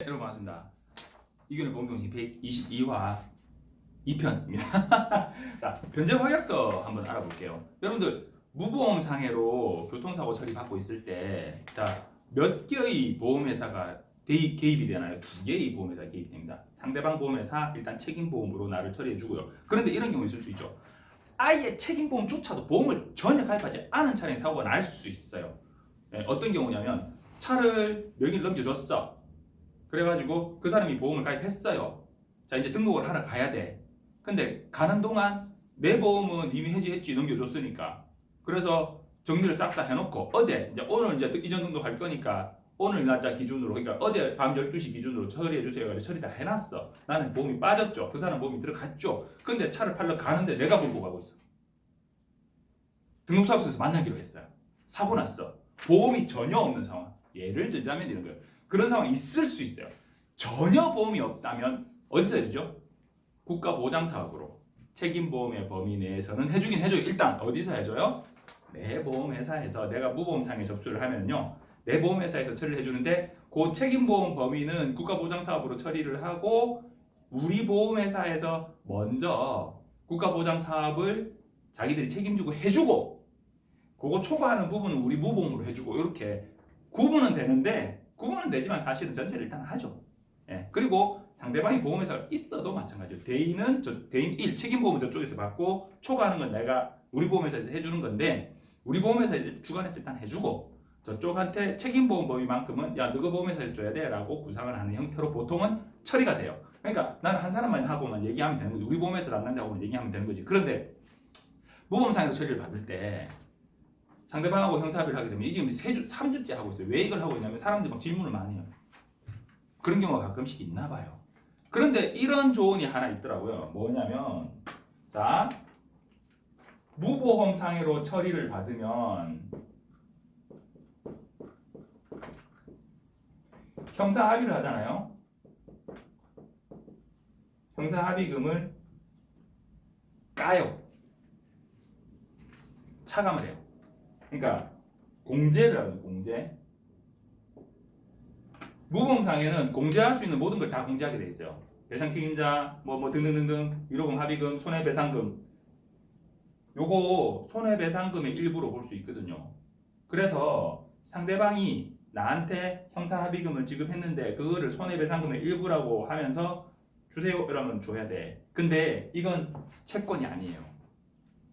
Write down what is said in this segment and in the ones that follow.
여러분 반갑습니다. 이견의 공동식 122화 2편입니다. 자, 변제 확약서 한번 알아볼게요. 여러분들 무보험 상해로 교통사고 처리받고 있을 때, 자, 몇 개의 보험회사가 대입, 개입이 되나요? 두 개의 보험회사 개입이 됩니다. 상대방 보험회사 일단 책임보험으로 나를 처리해주고요. 그런데 이런 경우 있을 수 있죠. 아예 책임보험조차도 보험을 전혀 가입하지 않은 차량의 사고가 날 수 있어요. 네, 어떤 경우냐면 차를 명의를 넘겨줬어. 그래가지고 그 사람이 보험을 가입했어요. 자 이제 등록을 하러 가야 돼. 근데 가는 동안 내 보험은 이미 해지했지 넘겨줬으니까. 그래서 정리를 싹 다 해놓고 어제 이제 오늘 이제 이전 등록할 거니까 오늘 날짜 기준으로 그러니까 어제 밤 12시 기준으로 처리해 주세요. 그래서 처리 다 해놨어. 나는 보험이 빠졌죠. 그 사람 보험이 들어갔죠. 근데 차를 팔러 가는데 내가 몰고 가고 있어. 등록사무소에서 만나기로 했어요. 사고 났어. 보험이 전혀 없는 상황. 예를 들자면 이런 거예요. 그런 상황이 있을 수 있어요. 전혀 보험이 없다면 어디서 해주죠? 국가보장사업으로 책임보험의 범위 내에서는 해주긴 해줘요. 일단 어디서 해줘요? 내 보험회사에서 내가 무보험상에 접수를 하면요. 내 보험회사에서 처리를 해주는데 그 책임보험 범위는 국가보장사업으로 처리를 하고 우리 보험회사에서 먼저 국가보장사업을 자기들이 책임지고 해주고 그거 초과하는 부분은 우리 무보험으로 해주고 이렇게 구분은 되는데 구분은 되지만 사실은 전체를 일단 하죠. 예. 그리고 상대방이 보험회사가 있어도 마찬가지예요. 대인은 저 대인 1 책임보험은 저쪽에서 받고 초과하는 건 내가 우리 보험회사에서 해주는 건데 우리 보험회사 이제 주관해서 일단 해주고 저쪽한테 책임보험 범위만큼은 야 너가 보험회사에서 줘야 돼 라고 구상을 하는 형태로 보통은 처리가 돼요. 그러니까 나는 한 사람만 하고만 얘기하면 되는 거지. 우리 보험회사 담당자하고만 얘기하면 되는 거지. 그런데 무보험상에서 처리를 받을 때 상대방하고 형사합의를 하게 되면 이 지금 세 주, 3주째 하고 있어요. 왜 이걸 하고 있냐면 사람들이 막 질문을 많이 해요. 그런 경우가 가끔씩 있나 봐요. 그런데 이런 조언이 하나 있더라고요. 뭐냐면 자 무보험 상해로 처리를 받으면 형사 합의를 하잖아요. 형사 합의금을 까요. 차감을 해요. 그러니까 공제를 하는 공제. 무보험상에는 공제할 수 있는 모든 걸 다 공제하게 돼 있어요. 배상 책임자 뭐 뭐 등등등등 위로금 합의금 손해배상금 요거 손해배상금의 일부로 볼 수 있거든요. 그래서 상대방이 나한테 형사합의금을 지급했는데 그거를 손해배상금의 일부라고 하면서 주세요 이러면 줘야 돼. 근데 이건 채권이 아니에요.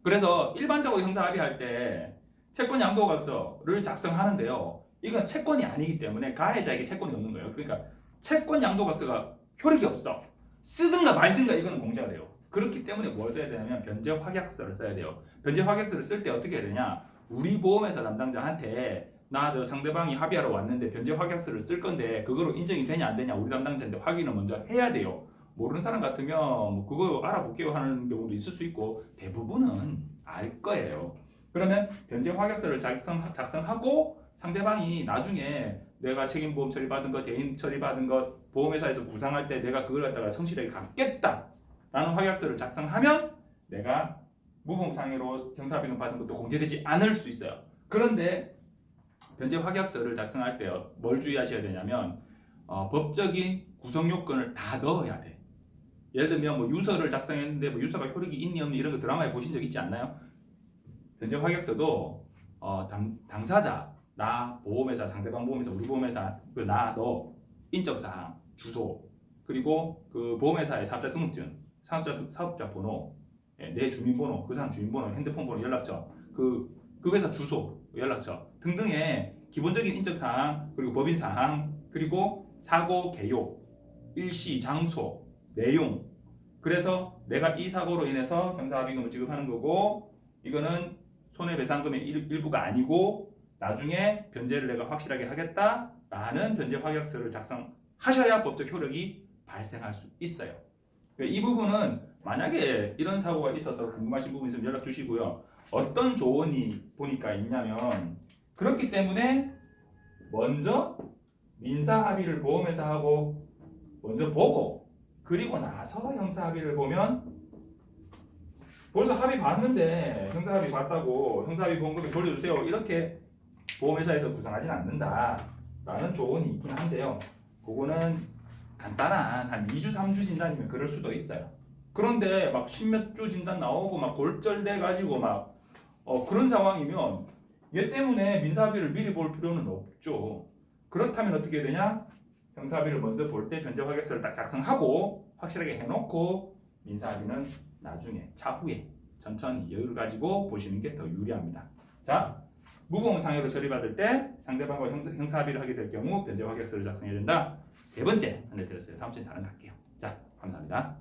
그래서 일반적으로 형사합의할 때 채권 양도각서를 작성하는데요. 이건 채권이 아니기 때문에 가해자에게 채권이 없는 거예요. 그러니까 채권 양도각서가 효력이 없어. 쓰든가 말든가 이거는 공제가 돼요. 그렇기 때문에 뭘 써야 되냐면 변제 확약서를 써야 돼요. 변제 확약서를 쓸 때 어떻게 해야 되냐? 우리 보험회사 담당자한테 나 저 상대방이 합의하러 왔는데 변제 확약서를 쓸 건데 그거로 인정이 되냐 안 되냐 우리 담당자한테 확인을 먼저 해야 돼요. 모르는 사람 같으면 뭐 그거 알아볼게요 하는 경우도 있을 수 있고 대부분은 알 거예요. 그러면 변제 확약서를 작성, 작성하고 상대방이 나중에 내가 책임보험 처리받은 것, 대인 처리받은 것, 보험회사에서 구상할 때 내가 그걸 갖다가 성실하게 갚겠다 라는 확약서를 작성하면 내가 무보험상해로 형사합의금 받은 것도 공제되지 않을 수 있어요. 그런데 변제 확약서를 작성할 때 뭘 주의하셔야 되냐면 어, 법적인 구성 요건을 다 넣어야 돼. 예를 들면 뭐 유서를 작성했는데 뭐 유서가 효력이 있니 없니 이런 거 드라마에 보신 적 있지 않나요? 변제 확약서도 어, 당, 당사자 나 보험회사 상대방 보험회사 우리 보험회사 그나너 인적 사항 주소 그리고 그 보험회사의 사업자 등록증 사업자 사업자 번호 예, 내 주민번호 그 사람 주민번호 핸드폰 번호 연락처 그, 그 회사 주소 연락처 등등의 기본적인 인적 사항 그리고 법인 사항 그리고 사고 개요 일시 장소 내용. 그래서 내가 이 사고로 인해서 형사합의금을 지급하는 거고 이거는 손해배상금의 일, 일부가 아니고 나중에 변제를 내가 확실하게 하겠다라는 변제 확약서를 작성하셔야 법적 효력이 발생할 수 있어요. 그러니까 이 부분은 만약에 이런 사고가 있어서 궁금하신 부분 있으면 연락 주시고요. 어떤 조언이 보니까 있냐면 그렇기 때문에 먼저 민사 합의를 보험회사하고 먼저 보고 그리고 나서 형사 합의를 보면 벌써 합의 봤는데 형사 합의 봤다고 형사 합의 보험금을 돌려주세요 이렇게 보험회사에서 구상하진 않는다라는 조언이 있긴 한데요. 그거는 간단한 한 2주 3주 진단이면 그럴 수도 있어요. 그런데 막 십몇 주 진단 나오고 막 골절돼 가지고 막 어, 그런 상황이면 얘 때문에 민사합의를 미리 볼 필요는 없죠. 그렇다면 어떻게 되냐? 형사합의를 먼저 볼 때 변제 확약서를 딱 작성하고 확실하게 해놓고 민사합의는 나중에 차후에 천천히 여유를 가지고 보시는 게 더 유리합니다. 자, 무보험 상해로 처리받을 때 상대방과 형사, 형사 합의를 하게 될 경우 변제 확약서를 작성해야 된다. 세 번째 안내 드렸어요. 다음 주에 다른 거 할게요. 자, 감사합니다.